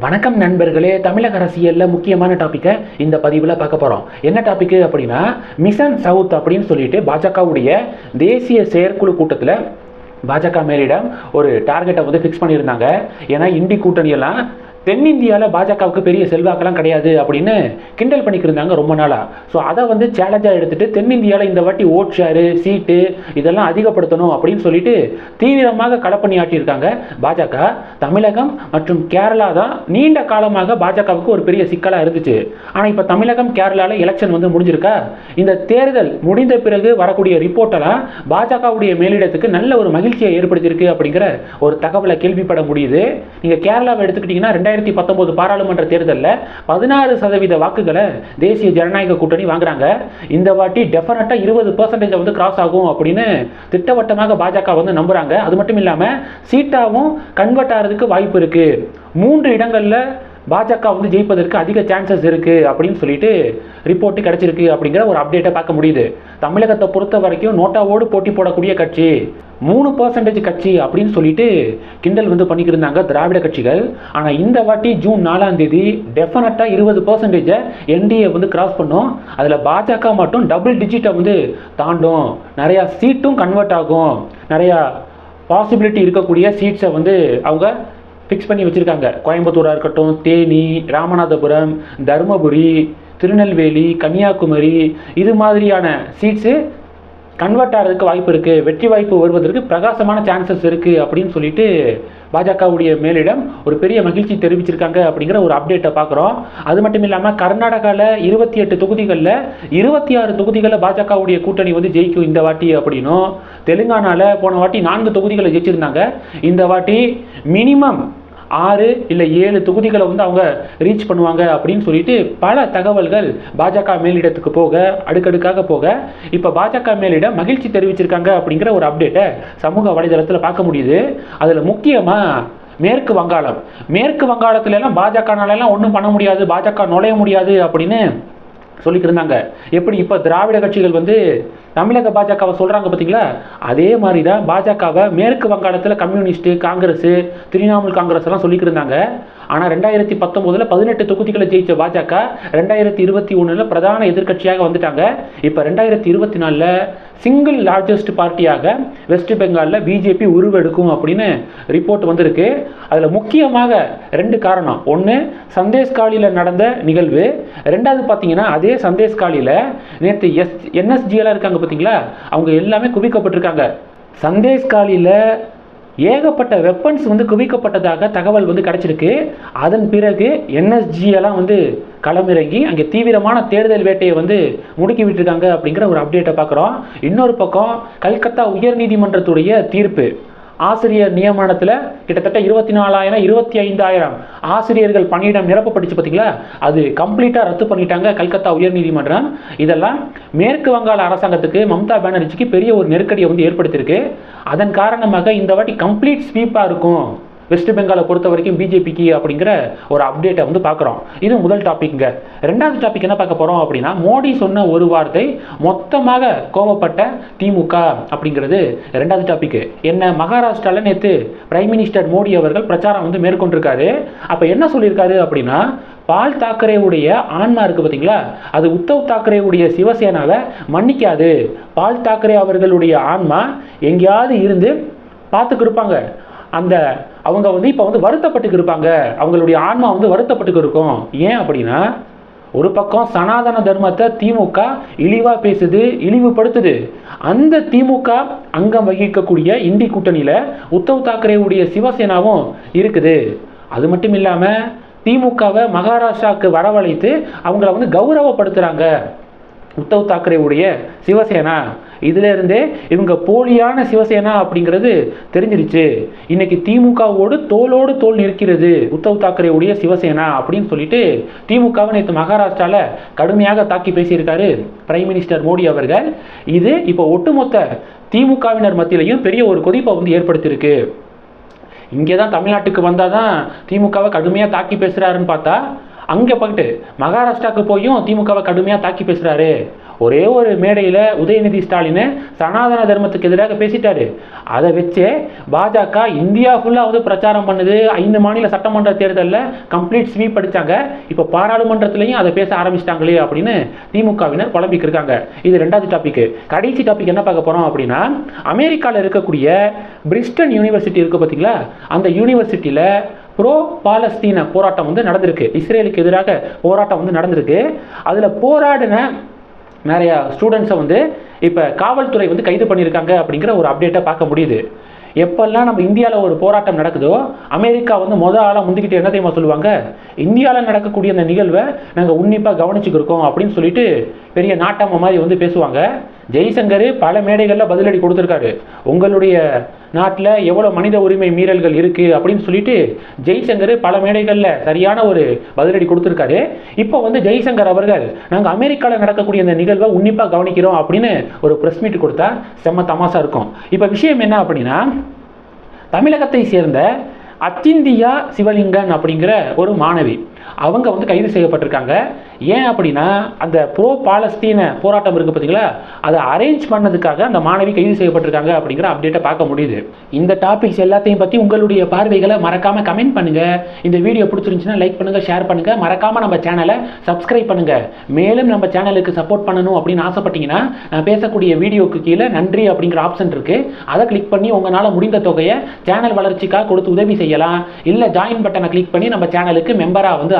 வணக்கம் நண்பர்களே தமிழக அரசியலில் முக்கியமான டாப்பிக்கை இந்த பதிவில் பார்க்க போகிறோம் என்ன டாப்பிக்கு அப்படின்னா மிஷன் சவுத் அப்படின்னு சொல்லிட்டு பாஜகவுடைய தேசிய செயற்குழு கூட்டத்தில் பாஜக மேலிடம் ஒரு டார்கெட்டை வந்து ஃபிக்ஸ் பண்ணியிருந்தாங்க. ஏன்னா இந்தி கூட்டணியெல்லாம் தென்னிந்தியாவில் பாஜகவுக்கு பெரிய செல்வாக்கெல்லாம் கிடையாது அப்படின்னு கிண்டல் பண்ணிக்கிருந்தாங்க ரொம்ப நாளாக ஸோ அதை வந்து சேலஞ்சாக எடுத்துகிட்டு தென்னிந்தியாவில் இந்த வாட்டி ஓட் ஷேரு சீட்டு இதெல்லாம் அதிகப்படுத்தணும் அப்படின்னு சொல்லிட்டு தீவிரமாக களப்பணி ஆட்டியிருக்காங்க பாஜக தமிழகம் மற்றும் கேரளா தான் நீண்ட காலமாக பாஜகவுக்கு ஒரு பெரிய சிக்கலாக இருந்துச்சு. ஆனால் இப்போ தமிழகம் கேரளாவில் எலெக்ஷன் வந்து முடிஞ்சிருக்கா? இந்த தேர்தல் முடிந்த பிறகு வரக்கூடிய ரிப்போர்ட்டெல்லாம் பாஜகவுடைய மேலிடத்துக்கு நல்ல ஒரு மகிழ்ச்சியை ஏற்படுத்தியிருக்கு அப்படிங்கிற ஒரு தகவலை கேள்விப்பட முடியுது. நீங்கள் கேரளாவை எடுத்துக்கிட்டிங்கன்னா ரெண்டாயிரத்தி பத்தொன்பது பாராளுமன்ற தேர்தலில் பதினாறு சதவீத வாக்குகளை தேசிய ஜனநாயக கூட்டணி வாங்குறாங்க. இந்த வாட்டி டெஃபினட்டாக இருபது பர்சன்டேஜ் வந்து கிராஸ் ஆகும் அப்படின்னு திட்டவட்டமாக பாஜக வந்து நம்புகிறாங்க அது மட்டும் இல்லாமல் சீட்டாவும் கன்வெர்ட் ஆகிறதுக்கு வாய்ப்பு இருக்குது மூன்று இடங்களில் பாஜக வந்து ஜெயிப்பதற்கு அதிக சான்சஸ் இருக்குது அப்படின்னு சொல்லிட்டு ரிப்போர்ட்டு கிடச்சிருக்கு அப்படிங்கிற ஒரு அப்டேட்டை பார்க்க முடியுது. தமிழகத்தை பொறுத்த வரைக்கும் நோட்டாவோடு போட்டி போடக்கூடிய கட்சி. மூணு பர்சன்டேஜ் கட்சி அப்படின்னு சொல்லிட்டு கிண்டல் வந்து பண்ணிக்கிட்டு இருந்தாங்க திராவிட கட்சிகள். ஆனால் இந்த வாட்டி ஜூன் நாலாம் தேதி டெஃபினட்டாக இருபது பர்சன்டேஜை என்டிஏ வந்து கிராஸ் பண்ணும். அதில் பாஜக மட்டும் டபுள் டிஜிட்டை வந்து தாண்டும். நிறையா சீட்டும் கன்வெர்ட் ஆகும். நிறையா பாசிபிலிட்டி இருக்கக்கூடிய சீட்ஸை வந்து அவங்க ஃபிக்ஸ் பண்ணி வச்சுருக்காங்க. கோயம்புத்தூராக இருக்கட்டும் தேனி ராமநாதபுரம் தருமபுரி திருநெல்வேலி கன்னியாகுமரி இது மாதிரியான சீட்ஸு கன்வெர்ட் ஆகிறதுக்கு வாய்ப்பு இருக்குது வெற்றி வாய்ப்பு வருவதற்கு பிரகாசமான சான்சஸ் இருக்குது அப்படின்னு சொல்லிட்டு பாஜகவுடைய மேலிடம் ஒரு பெரிய மகிழ்ச்சி தெரிவிச்சிருக்காங்க அப்படிங்கிற ஒரு அப்டேட்டை பார்க்குறோம். அது மட்டும் இல்லாமல் கர்நாடகாவில் இருபத்தி எட்டு தொகுதிகளில் இருபத்தி ஆறு தொகுதிகளில் பாஜகவுடைய கூட்டணி வந்து ஜெயிக்கும் இந்த வாட்டி அப்படின்னும். தெலுங்கானாவில் போன வாட்டி நான்கு தொகுதிகளை ஜெயிச்சிருந்தாங்க. இந்த வாட்டி மினிமம் ஆறு இல்லை ஏழு தொகுதிகளை வந்து அவங்க ரீச் பண்ணுவாங்க அப்படின்னு சொல்லிட்டு பல தகவல்கள் பாஜக மேலிடத்துக்கு போக அடுக்கடுக்காக போக இப்போ பாஜக மேலிடம் மகிழ்ச்சி தெரிவிச்சிருக்காங்க அப்படிங்கிற ஒரு அப்டேட்டை சமூக வலைதளத்தில் பார்க்க முடியுது. அதில் முக்கியமாக மேற்கு வங்காளம். மேற்கு வங்காளத்துல எல்லாம் பாஜகனாலெல்லாம் ஒன்றும் பண்ண முடியாது பாஜக நுழைய முடியாது அப்படின்னு சொல்லிக்கிருந்தாங்க எப்படி இப்போ திராவிட கட்சிகள் வந்து தமிழக பாஜகவை சொல்கிறாங்க பார்த்தீங்களா அதே மாதிரி தான் பாஜகவை மேற்கு வங்காளத்தில் கம்யூனிஸ்ட்டு காங்கிரஸ் திரிணாமுல் காங்கிரஸ் எல்லாம் சொல்லிட்டு இருந்தாங்க ஆனால் ரெண்டாயிரத்தி பத்தொம்போதில் பதினெட்டு தொகுதிகளை ஜெயித்த பாஜக ரெண்டாயிரத்தி இருபத்தி ஒன்றில் பிரதான எதிர்க்கட்சியாக வந்துட்டாங்க. இப்போ ரெண்டாயிரத்தி இருபத்தி நாலில் சிங்கிள் லார்ஜஸ்ட் பார்ட்டியாக வெஸ்ட் பெங்காலில் பிஜேபி உருவெடுக்கும் அப்படின்னு ரிப்போர்ட் வந்திருக்கு. அதில் முக்கியமாக ரெண்டு காரணம். ஒன்று சந்தேஷ்காலியில் நடந்த நிகழ்வு. ரெண்டாவது பார்த்தீங்கன்னா அதே சந்தேஷ்காலியில் நேற்று எஸ் என்எஸ்ஜியெல்லாம் இருக்காங்க பார்த்தீங்களா அவங்க எல்லாமே குவிக்கப்பட்டிருக்காங்க. சந்தேஷ்காலியில் ஏகப்பட்ட வெப்பன்ஸ் வந்து குவிக்கப்பட்டதாக தகவல் வந்து கிடச்சிருக்கு. அதன் பிறகு என்எஸ்ஜி எல்லாம் வந்து களமிறங்கி அங்கே தீவிரமான தேடுதல் வேட்டையை வந்து முடுக்கி விட்டுருக்காங்க அப்படிங்கிற ஒரு அப்டேட்டை பார்க்குறோம் இன்னொரு பக்கம் கல்கத்தா உயர்நீதிமன்றத்துடைய தீர்ப்பு. ஆசிரியர் நியமனத்தில் கிட்டத்தட்ட இருபத்தி நாலாயிரம் இருபத்தி ஐந்தாயிரம் ஆசிரியர்கள் பணியிடம் நிரப்பப்பட்டுச்சு பார்த்தீங்களா அது கம்ப்ளீட்டாக ரத்து பண்ணிட்டாங்க கல்கத்தா உயர்நீதிமன்றம். இதெல்லாம் மேற்கு வங்காள அரசாங்கத்துக்கு மம்தா பானர்ஜிக்கு பெரிய ஒரு நெருக்கடியை வந்து ஏற்படுத்தியிருக்கு. அதன் காரணமாக இந்த வாட்டி கம்ப்ளீட் ஸ்வீப்பாக இருக்கும். வெஸ்ட் பெங்காலை பொறுத்த வரைக்கும் பிஜேபிக்கு அப்படிங்கிற ஒரு அப்டேட்டை வந்து பார்க்குறோம். இது முதல் டாபிக்ங்க ரெண்டாவது டாபிக் என்ன பார்க்க போகிறோம் அப்படின்னா மோடி சொன்ன ஒரு வார்த்தை மொத்தமாக கோவப்பட்ட திமுக அப்படிங்கிறது ரெண்டாவது டாபிக் என்ன மகாராஷ்டிராவில் நேற்று பிரைம் மினிஸ்டர் மோடி அவர்கள் பிரச்சாரம் வந்து மேற்கொண்டிருக்காரு. அப்போ என்ன சொல்லியிருக்காரு அப்படின்னா பால் தாக்கரேவுடைய ஆன்மா இருக்குது பார்த்தீங்களா அது உத்தவ் தாக்கரேவுடைய சிவசேனாவை மன்னிக்காது. பால் தாக்கரே அவர்களுடைய ஆன்மா எங்கேயாவது இருந்து பார்த்துக்கிருப்பாங்க. அந்த அவங்க வந்து இப்போ வந்து வருத்தப்பட்டுக்கு இருப்பாங்க. அவங்களுடைய ஆன்மா வந்து வருத்தப்பட்டுக்கு இருக்கும். ஏன் அப்படின்னா ஒரு பக்கம் சனாதன தர்மத்தை திமுக இழிவாக பேசுது இழிவுபடுத்துது. அந்த திமுக அங்கம் வகிக்கக்கூடிய இந்தி கூட்டணியில் உத்தவ் தாக்கரேவுடைய சிவசேனாவும் இருக்குது. அது மட்டும் இல்லாமல் திமுகவை மகாராஷ்டிராவுக்கு வரவழைத்து அவங்கள வந்து கௌரவப்படுத்துகிறாங்க உத்தவ் தாக்கரேவுடைய சிவசேனா. இதிலிருந்தே இவங்க போலியான சிவசேனா அப்படிங்கிறது தெரிஞ்சிருச்சு. இன்னைக்கு திமுகவோடு தோளோடு தோல் நிற்கிறது உத்தவ் தாக்கரேவுடைய சிவசேனா அப்படின்னு சொல்லிட்டு திமுகவை நேற்று மகாராஷ்டிராவில் கடுமையாக தாக்கி பேசியிருக்காரு பிரைம் மினிஸ்டர் மோடி அவர்கள். இது இப்போ ஒட்டுமொத்த திமுகவினர் மத்தியிலையும் பெரிய ஒரு கொதிப்பை வந்து ஏற்படுத்தியிருக்கு. இங்கே தான் தமிழ்நாட்டுக்கு வந்தால் தான் திமுகவை கடுமையாக தாக்கி பேசுகிறாருன்னு பார்த்தா அங்கே போயிட்டு மகாராஷ்டிராவுக்கு போயும் திமுகவை கடுமையாக தாக்கி பேசுகிறாரு ஒரே ஒரு மேடையில் உதயநிதி ஸ்டாலின் சனாதன தர்மத்துக்கு எதிராக பேசிட்டாரு. அதை வச்சே பாஜக இந்தியா ஃபுல்லாக வந்து பிரச்சாரம் பண்ணுது. ஐந்து மாநில சட்டமன்ற தேர்தலில் கம்ப்ளீட் ஸ்வீப் அடித்தாங்க இப்போ பாராளுமன்றத்திலையும் அதை பேச ஆரம்பிச்சிட்டாங்களே அப்படின்னு திமுகவினர் குழம்பிக்கு இருக்காங்க. இது ரெண்டாவது டாபிக் கடைசி டாபிக் என்ன பார்க்க போகிறோம் அப்படின்னா அமெரிக்காவில் இருக்கக்கூடிய பிரிஸ்டன் யூனிவர்சிட்டி இருக்குது பார்த்தீங்களா அந்த யூனிவர்சிட்டியில் ப்ரோ பாலஸ்தீன போராட்டம் வந்து நடந்திருக்கு. இஸ்ரேலுக்கு எதிராக போராட்டம் வந்து நடந்திருக்கு. அதில் போராடின நிறையா ஸ்டூடெண்ட்ஸை வந்து இப்போ காவல்துறை வந்து கைது பண்ணியிருக்காங்க அப்படிங்கிற ஒரு அப்டேட்டை பார்க்க முடியுது. எப்பெல்லாம் நம்ம இந்தியாவில் ஒரு போராட்டம் நடக்குதோ அமெரிக்கா வந்து மொதல் ஆளாக முந்திக்கிட்டு என்ன தெரியுமா சொல்லுவாங்க? இந்தியாவில் நடக்கக்கூடிய அந்த நிகழ்வை நாங்கள் உன்னிப்பாக கவனிச்சுக்கிருக்கோம் அப்படின்னு சொல்லிட்டு பெரிய நாட்டாம மாதிரி வந்து பேசுவாங்க. ஜெய்சங்கர் பல மேடைகளில் பதிலடி கொடுத்துருக்காரு. உங்களுடைய நாட்டில் எவ்வளோ மனித உரிமை மீறல்கள் இருக்குது அப்படின்னு சொல்லிட்டு ஜெய்சங்கர் பல மேடைகளில் சரியான ஒரு பதிலடி கொடுத்துருக்காரு. இப்போ வந்து ஜெய்சங்கர் அவர்கள் நாங்கள் அமெரிக்காவில் நடக்கக்கூடிய இந்த நிகழ்வை உன்னிப்பாக கவனிக்கிறோம் அப்படின்னு ஒரு ப்ரெஸ் மீட் கொடுத்தா செம்ம தமாசா இருக்கும். இப்போ விஷயம் என்ன அப்படின்னா தமிழகத்தை சேர்ந்த அத்திந்தியா சிவலிங்கன் அப்படிங்கிற ஒரு மாணவி அவங்க வந்து கைது செய்யப்பட்டிருக்காங்க. ஏன் அப்படின்னா அந்த ப்ரோ பாலஸ்தீன போராட்டம் இருக்குது பார்த்தீங்களா? அதை அரேஞ்ச் பண்ணதுக்காக அந்த மாணவி கைது செய்யப்பட்டிருக்காங்க அப்படிங்கிற அப்டேட்டை பார்க்க முடியுது. இந்த டாபிக்ஸ் எல்லாத்தையும் பற்றி உங்களுடைய பார்வைகளை மறக்காமல் கமெண்ட் பண்ணுங்கள் இந்த வீடியோ பிடிச்சிருந்துச்சுன்னா லைக் பண்ணுங்கள் ஷேர் பண்ணுங்கள் மறக்காமல் நம்ம சேனலை சப்ஸ்கிரைப் பண்ணுங்கள் மேலும் நம்ம சேனலுக்கு சப்போர்ட் பண்ணணும் அப்படின்னு ஆசைப்பட்டீங்கன்னா நான் பேசக்கூடிய வீடியோக்கு கீழே நன்றி அப்படிங்கிற ஆப்ஷன் இருக்குது அதை கிளிக் பண்ணி உங்களால் முடிந்த தொகையை சேனல் வளர்ச்சிக்காக கொடுத்து உதவி செய்யலாம். இல்லை ஜாயின் பட்டனை கிளிக் பண்ணி நம்ம சேனலுக்கு மெம்பராக வந்து